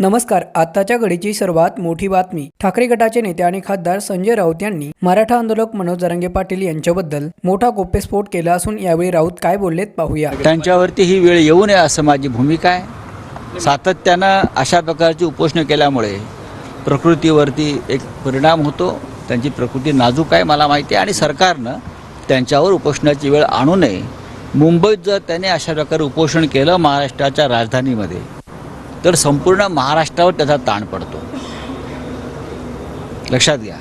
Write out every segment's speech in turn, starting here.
नमस्कार आत्ताच्या घडीची सर्वात मोठी बातमी. ठाकरे गटाचे नेते आणि खासदार संजय राऊत यांनी मराठा आंदोलक मनोज जरांगे पाटील यांच्याबद्दल मोठा गोप्यस्फोट केला असून यावेळी राऊत काय बोललेत पाहूया. त्यांच्यावरती ही वेळ येऊ नये असं माझी भूमिका आहे. सातत्यानं अशा प्रकारची उपोषण केल्यामुळे प्रकृतीवरती एक परिणाम होतो. त्यांची प्रकृती नाजूक आहे मला माहिती आहे. आणि सरकारनं त्यांच्यावर उपोषणाची वेळ आणू नये. मुंबईत जर त्याने अशा प्रकारे उपोषण केलं महाराष्ट्राच्या राजधानीमध्ये तर संपूर्ण महाराष्ट्रावर त्याचा ताण पडतो. लक्षात घ्या.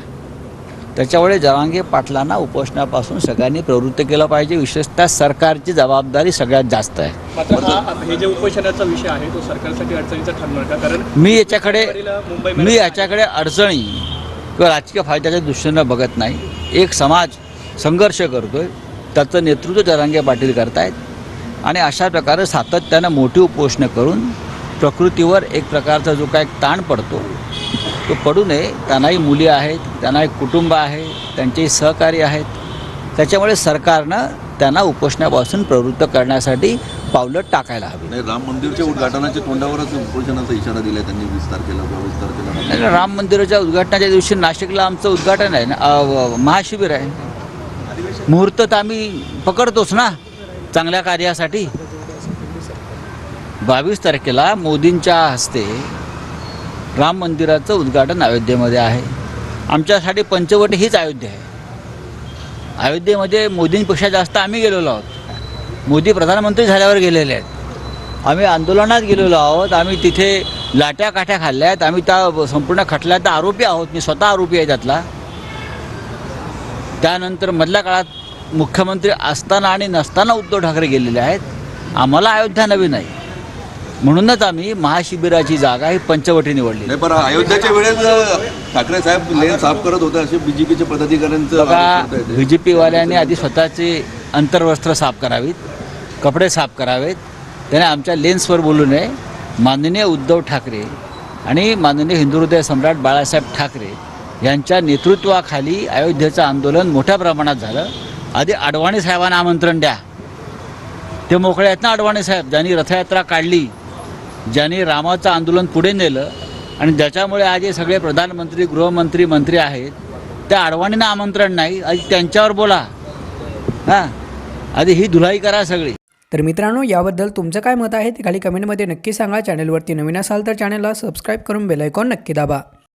त्याच्यामुळे जरांगे पाटलांना उपोषणापासून सगळ्यांनी प्रवृत्त केलं पाहिजे. विशेषतः सरकारची जबाबदारी सगळ्यात जास्त आहे. हा जे उपोषणाचा विषय आहे तो सरकारसाठी अडचणीचा ठरणार का? कारण मी याच्याकडे मी याच्याकडे अडचणी किंवा राजकीय फायद्याच्या दृष्टीनं बघत नाही. एक समाज संघर्ष करतोय त्याचं नेतृत्व जरांगे पाटील करतायत आणि अशा प्रकारे सातत्यानं मोठी उपोषणं करून प्रकृतीवर एक प्रकारचा जो काय ताण पडतो तो पडू नये. त्यांनाही मुली आहेत त्यांना एक कुटुंब आहे त्यांचेही सहकारी आहेत. त्याच्यामुळे सरकारनं त्यांना उपोषणापासून प्रवृत्त करण्यासाठी पावलं टाकायला हवी. नाही राम मंदिरच्या उद्घाटनाच्या तोंडावरच उपोषणाचा इशारा दिलाय त्यांनी वीस तारखेला बावीस तारखेला. नाही, राम मंदिराच्या उद्घाटनाच्या दिवशी नाशिकला आमचं उद्घाटन आहे ना महाशिबिर आहे. मुहूर्त तर आम्ही पकडतोच ना चांगल्या कार्यासाठी. बावीस तारखेला मोदींच्या हस्ते राम मंदिराचं उद्घाटन अयोध्येमध्ये आहे. आमच्यासाठी पंचवटी हीच अयोध्या आहे. अयोध्येमध्ये मोदींपेक्षा जास्त आम्ही गेलेलो आहोत. मोदी प्रधानमंत्री झाल्यावर गेलेले आहेत. आम्ही आंदोलनात गेलेलो आहोत. आम्ही तिथे लाट्या काठ्या खाल्ल्या आहेत. आम्ही त्या संपूर्ण खटल्याचा आरोपी आहोत. मी स्वतः आरोपी आहे त्यातला. त्यानंतर मधल्या काळात मुख्यमंत्री असताना आणि नसताना उद्धव ठाकरे गेलेले आहेत. आम्हाला अयोध्या नवीन आहे. म्हणूनच आम्ही महाशिबिराची जागा ही पंचवटी निवडली नाही पण अयोध्याच्या वेळेस ठाकरे साहेब लेन साफ करत होते असे बीजेपीचे पदाधिकाऱ्यांचं बघा आरोप करतायत. बी जे पीवाल्यांनी आधी स्वतःचे अंतर्वस्त्र साफ करावीत कपडे साफ करावेत. त्याने आमच्या लेन्सवर बोलू नये. माननीय उद्धव ठाकरे आणि माननीय हिंदू हृदय सम्राट बाळासाहेब ठाकरे यांच्या नेतृत्वाखाली अयोध्येचं आंदोलन मोठ्या प्रमाणात झालं. आधी अडवाणी साहेबांना आमंत्रण द्या. ते मोकळे आहेत ना अडवाणी साहेब? ज्यांनी रथयात्रा काढली ज्यांनी रामाचं आंदोलन पुढे नेलं आणि ज्याच्यामुळे आज हे सगळे प्रधानमंत्री गृहमंत्री मंत्री आहेत त्या अडवाणींना आमंत्रण नाही. आधी त्यांच्यावर बोला. हां. आधी ही धुलाई करा सगळी. तर मित्रांनो याबद्दल तुमचं काय मत आहे ते खाली कमेंटमध्ये नक्की सांगा. चॅनलवरती नवीन असाल तर चॅनलला सबस्क्राईब करून बेलायकॉन नक्की दाबा.